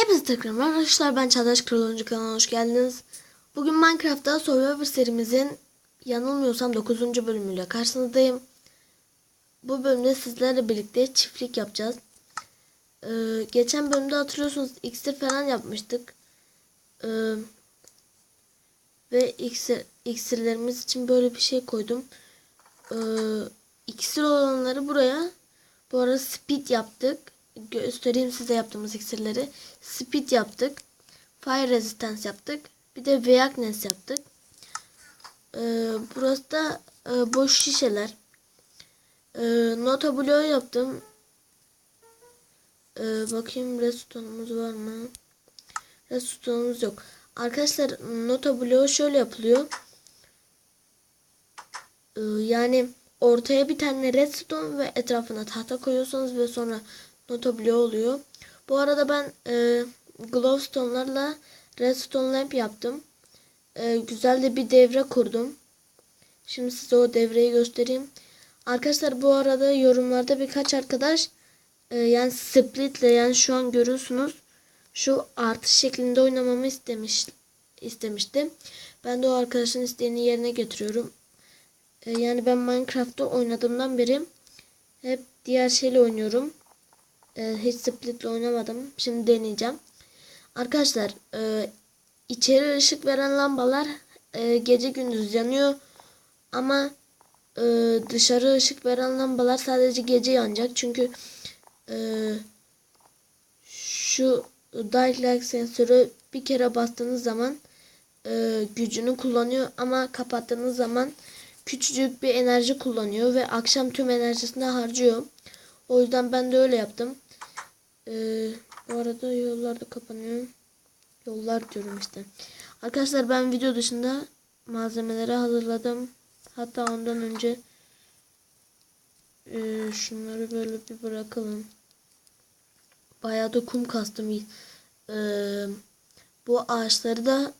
Hepinize tekrar arkadaşlar ben Çağdaş Kral kanalına hoş geldiniz. Bugün Minecraft'ta Survivor serimizin yanılmıyorsam 9. bölümüyle karşınızdayım. Bu bölümde sizlerle birlikte çiftlik yapacağız. Ee, geçen bölümde hatırlıyorsunuz iksir falan yapmıştık. Ee, ve iksir, iksirlerimiz için böyle bir şey koydum. Ee, iksir olanları buraya bu arada speed yaptık. Göstereyim size yaptığımız iksirleri. Speed yaptık. Fire resistance yaptık. Bir de Veakness yaptık. Ee, burası da e, boş şişeler. Ee, nota bloğu yaptım. Ee, bakayım redstone'umuz var mı? Redstone'umuz yok. Arkadaşlar nota bloğu şöyle yapılıyor. Ee, yani ortaya bir tane redstone ve etrafına tahta koyuyorsunuz ve sonra nota bloğu oluyor. Bu arada ben e, glowstone'larla redstone lamp yaptım. E, güzel de bir devre kurdum. Şimdi size o devreyi göstereyim. Arkadaşlar bu arada yorumlarda birkaç arkadaş e, yani splitle yani şu an görüyorsunuz şu artış şeklinde oynamamı istemiş istemişti. Ben de o arkadaşın isteğini yerine getiriyorum. E, yani ben Minecraft'ta oynadığımdan beri hep diğer şeyle oynuyorum. E, hiç splitle oynamadım. Şimdi deneyeceğim. Arkadaşlar e, içeri ışık veren lambalar e, gece gündüz yanıyor. Ama e, dışarı ışık veren lambalar sadece gece yanacak. Çünkü e, şu Dark Light sensörü bir kere bastığınız zaman e, gücünü kullanıyor. Ama kapattığınız zaman küçücük bir enerji kullanıyor ve akşam tüm enerjisini harcıyor. O yüzden ben de öyle yaptım. Ee, bu arada yollar da kapanıyor. Yollar diyorum işte. Arkadaşlar ben video dışında malzemeleri hazırladım. Hatta ondan önce e, şunları böyle bir bırakalım. Bayağı da kum kastım. Ee, bu ağaçları da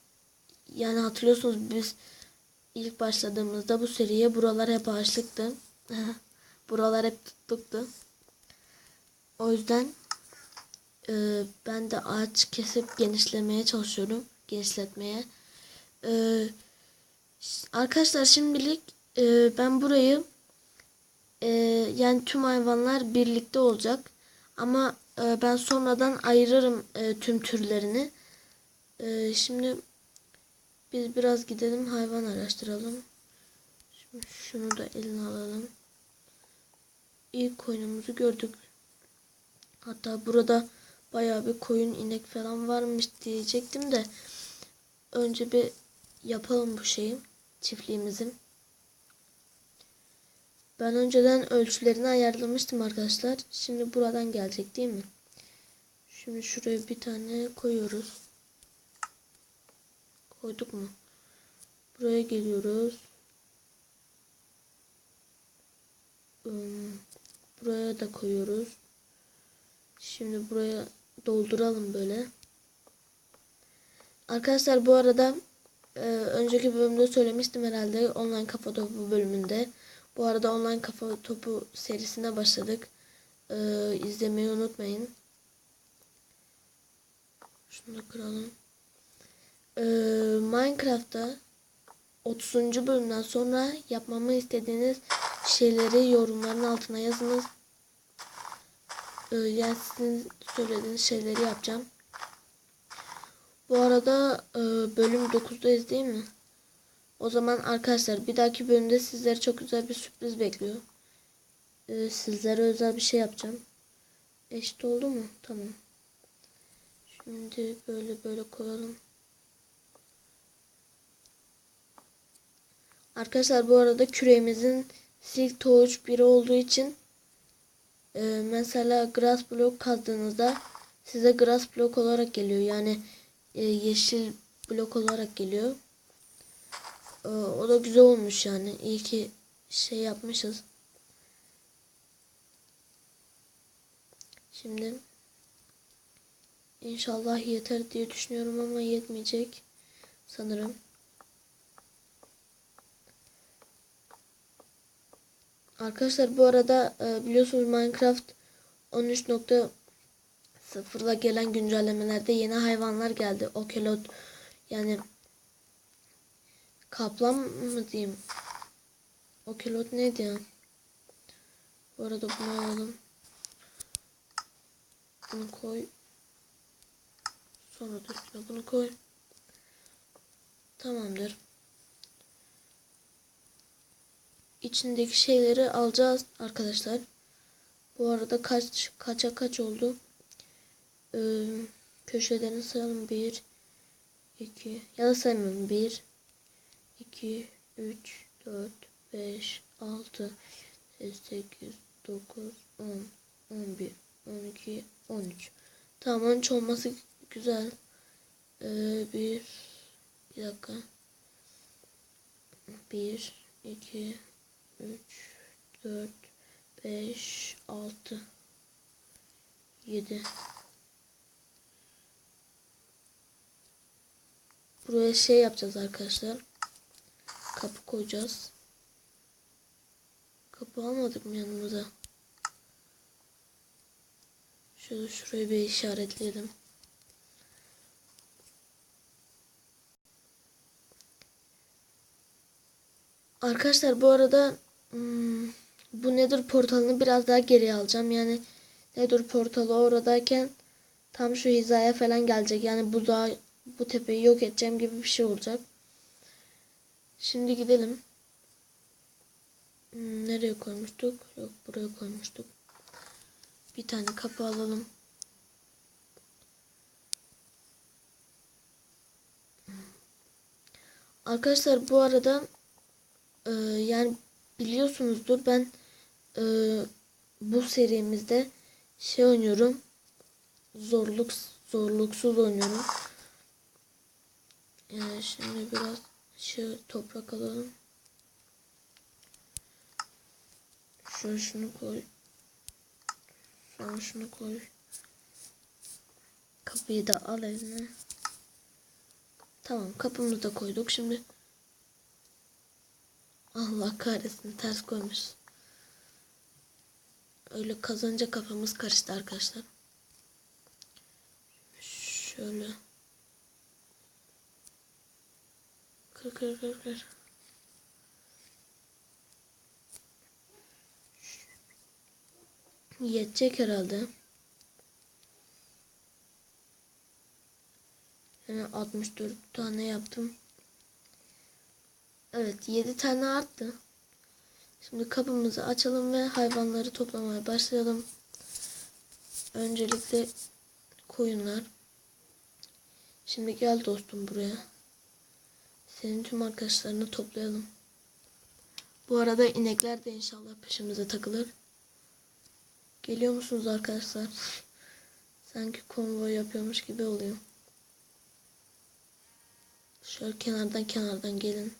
yani hatırlıyorsunuz biz ilk başladığımızda bu seriye buralar hep ağaçlıktı. buralar hep tutluktu. O yüzden e, ben de ağaç kesip genişlemeye çalışıyorum. Genişletmeye. E, arkadaşlar şimdilik e, ben burayı e, yani tüm hayvanlar birlikte olacak. Ama e, ben sonradan ayırırım e, tüm türlerini. E, şimdi biz biraz gidelim hayvan araştıralım. Şimdi şunu da eline alalım. İlk koyunumuzu gördük. Hatta burada bayağı bir koyun inek falan varmış diyecektim de önce bir yapalım bu şeyi çiftliğimizin. Ben önceden ölçülerini ayarlamıştım arkadaşlar. Şimdi buradan gelecek değil mi? Şimdi şuraya bir tane koyuyoruz. Koyduk mu? Buraya geliyoruz. Buraya da koyuyoruz. Şimdi buraya dolduralım böyle. Arkadaşlar bu arada e, önceki bölümde söylemiştim herhalde online kafa topu bölümünde. Bu arada online kafa topu serisine başladık. E, izlemeyi unutmayın. Şunu da kıralım. E, Minecraft'ta 30. bölümden sonra yapmamı istediğiniz şeyleri yorumların altına yazınız. Ee, yani sizin söylediğiniz şeyleri yapacağım. Bu arada e, bölüm 9'dayız değil mi? O zaman arkadaşlar bir dahaki bölümde sizlere çok güzel bir sürpriz bekliyor. Ee, sizlere özel bir şey yapacağım. Eşit oldu mu? Tamam. Şimdi böyle böyle koyalım. Arkadaşlar bu arada küreğimizin Silk Touch 1 olduğu için e, mesela grass block kazdığınızda size grass block olarak geliyor. Yani e, yeşil blok olarak geliyor. E, o da güzel olmuş yani. İyi ki şey yapmışız. Şimdi inşallah yeter diye düşünüyorum ama yetmeyecek sanırım. Arkadaşlar bu arada e, biliyorsunuz Minecraft sıfırla gelen güncellemelerde yeni hayvanlar geldi. Okelot yani kaplan mı diyeyim? Okelot neydi ya? Bu arada bunu alalım. Bunu koy. Sonra da bunu koy. Tamamdır. İçindeki şeyleri alacağız arkadaşlar. Bu arada kaç kaça kaç oldu? Ee, köşelerini sayalım. 1 2 ya da saymayalım. 1 2 3 4 5 6 8 9 10 11 12 13 Tamam 13 olması güzel. Ee, bir bir dakika. 1 2 3 4 5 6 7 Buraya şey yapacağız arkadaşlar. Kapı koyacağız. Kapı almadık mı yanımıza? Şöyle şurayı bir işaretleyelim. Arkadaşlar bu arada hmm, bu Nether portalını biraz daha geriye alacağım. Yani Nether portalı oradayken tam şu hizaya falan gelecek. Yani bu dağ, bu tepeyi yok edeceğim gibi bir şey olacak. Şimdi gidelim. Hmm, nereye koymuştuk? Yok buraya koymuştuk. Bir tane kapı alalım. Arkadaşlar bu arada e, yani biliyorsunuzdur ben e, bu serimizde şey oynuyorum. Zorluk zorluksuz oynuyorum. Yani şimdi biraz şu toprak alalım. Şöyle şunu koy. Sonra şunu koy. Kapıyı da al eline. Tamam kapımızı da koyduk. Şimdi Allah kahretsin ters koymuş. Öyle kazanınca kafamız karıştı arkadaşlar. Şöyle. Kır kır kır kır. Yetecek herhalde. Yani 64 tane yaptım. Evet 7 tane arttı. Şimdi kapımızı açalım ve hayvanları toplamaya başlayalım. Öncelikle koyunlar. Şimdi gel dostum buraya. Senin tüm arkadaşlarını toplayalım. Bu arada inekler de inşallah peşimize takılır. Geliyor musunuz arkadaşlar? Sanki konvoy yapıyormuş gibi oluyor. Şöyle kenardan kenardan gelin.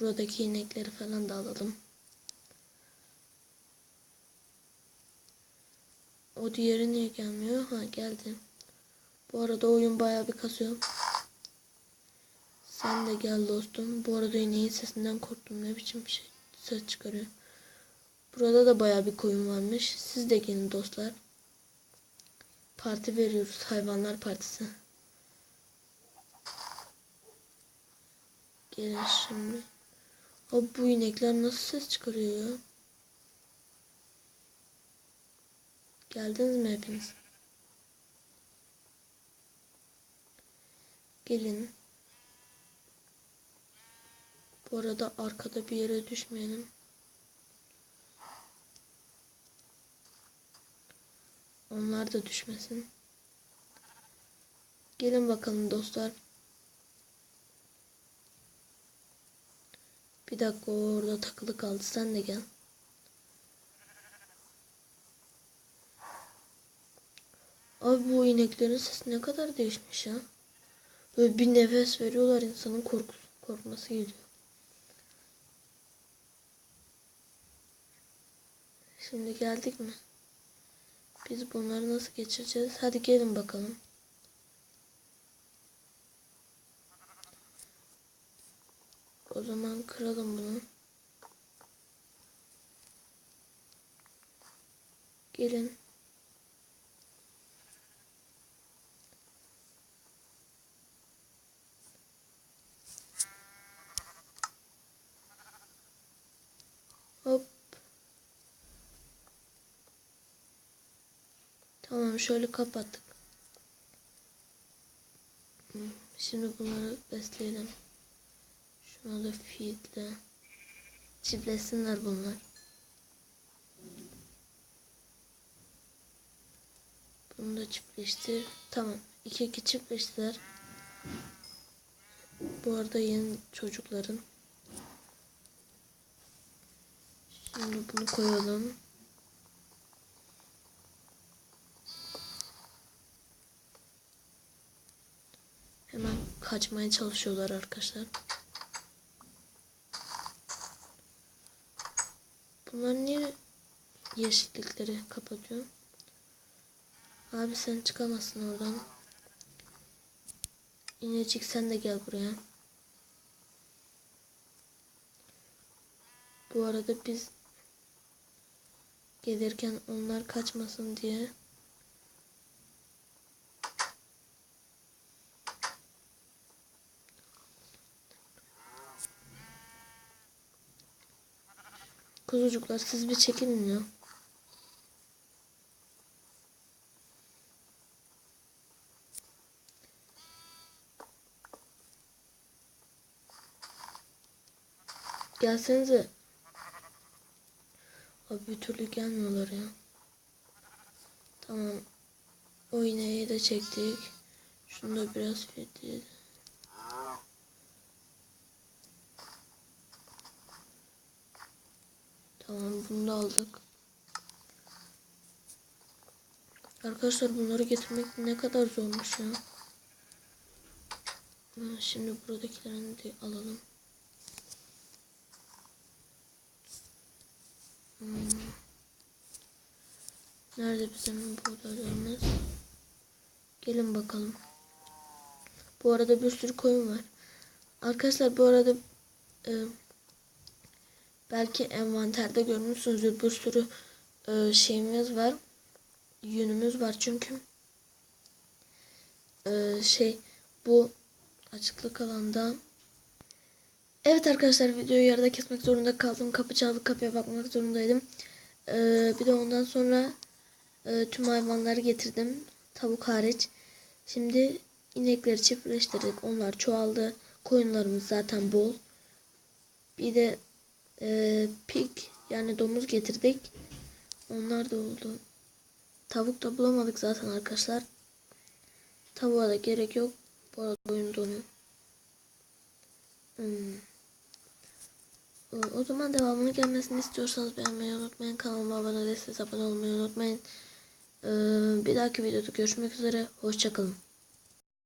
Buradaki inekleri falan da alalım. O diğeri niye gelmiyor? Ha geldi. Bu arada oyun bayağı bir kasıyor. Sen de gel dostum. Bu arada ineğin sesinden korktum. Ne biçim bir şey ses çıkarıyor. Burada da baya bir koyun varmış. Siz de gelin dostlar. Parti veriyoruz. Hayvanlar partisi. Gelin şimdi. Abi bu inekler nasıl ses çıkarıyor ya? Geldiniz mi hepiniz? Gelin. Bu arada arkada bir yere düşmeyelim. Onlar da düşmesin. Gelin bakalım dostlar. Bir dakika orada takılı kaldı. Sen de gel. Abi bu ineklerin sesi ne kadar değişmiş ya. Böyle bir nefes veriyorlar insanın korku, korkması geliyor. Şimdi geldik mi? Biz bunları nasıl geçireceğiz? Hadi gelin bakalım. O zaman kıralım bunu. Gelin. Hop. Tamam şöyle kapattık. Şimdi bunları besleyelim. Şuna da feedle. Çiftleşsinler bunlar. Bunu da çiftleştir. Tamam. İki iki çiftleştiler. Bu arada yeni çocukların. Şimdi bunu koyalım. Hemen kaçmaya çalışıyorlar arkadaşlar. Bunlar niye yeşillikleri kapatıyor? Abi sen çıkamazsın oradan. İnecik sen de gel buraya. Bu arada biz gelirken onlar kaçmasın diye Kuzucuklar siz bir çekilin ya. Gelsenize. Abi bir türlü gelmiyorlar ya. Tamam. O iğneyi de çektik. Şunu da biraz fetleyelim. Tamam bunu da aldık. Arkadaşlar bunları getirmek ne kadar zormuş ya. Şimdi buradakilerini de alalım. Hmm. Nerede bizim buğdaylarımız? Gelin bakalım. Bu arada bir sürü koyun var. Arkadaşlar bu arada e, belki envanterde görmüşsünüzdür bir sürü e, şeyimiz var. Yünümüz var çünkü e, şey bu açıklık alanda Evet arkadaşlar videoyu yarıda kesmek zorunda kaldım. Kapı çaldı kapıya bakmak zorundaydım. Ee, bir de ondan sonra e, tüm hayvanları getirdim. Tavuk hariç. Şimdi inekleri çiftleştirdik. Onlar çoğaldı. Koyunlarımız zaten bol. Bir de e, pig yani domuz getirdik. Onlar da oldu. Tavuk da bulamadık zaten arkadaşlar. Tavuğa da gerek yok. Bu arada oyun. Hmm. O zaman devamını gelmesini istiyorsanız beğenmeyi unutmayın. Kanalıma abone değilseniz abone olmayı unutmayın. Ee, bir dahaki videoda görüşmek üzere. Hoşçakalın.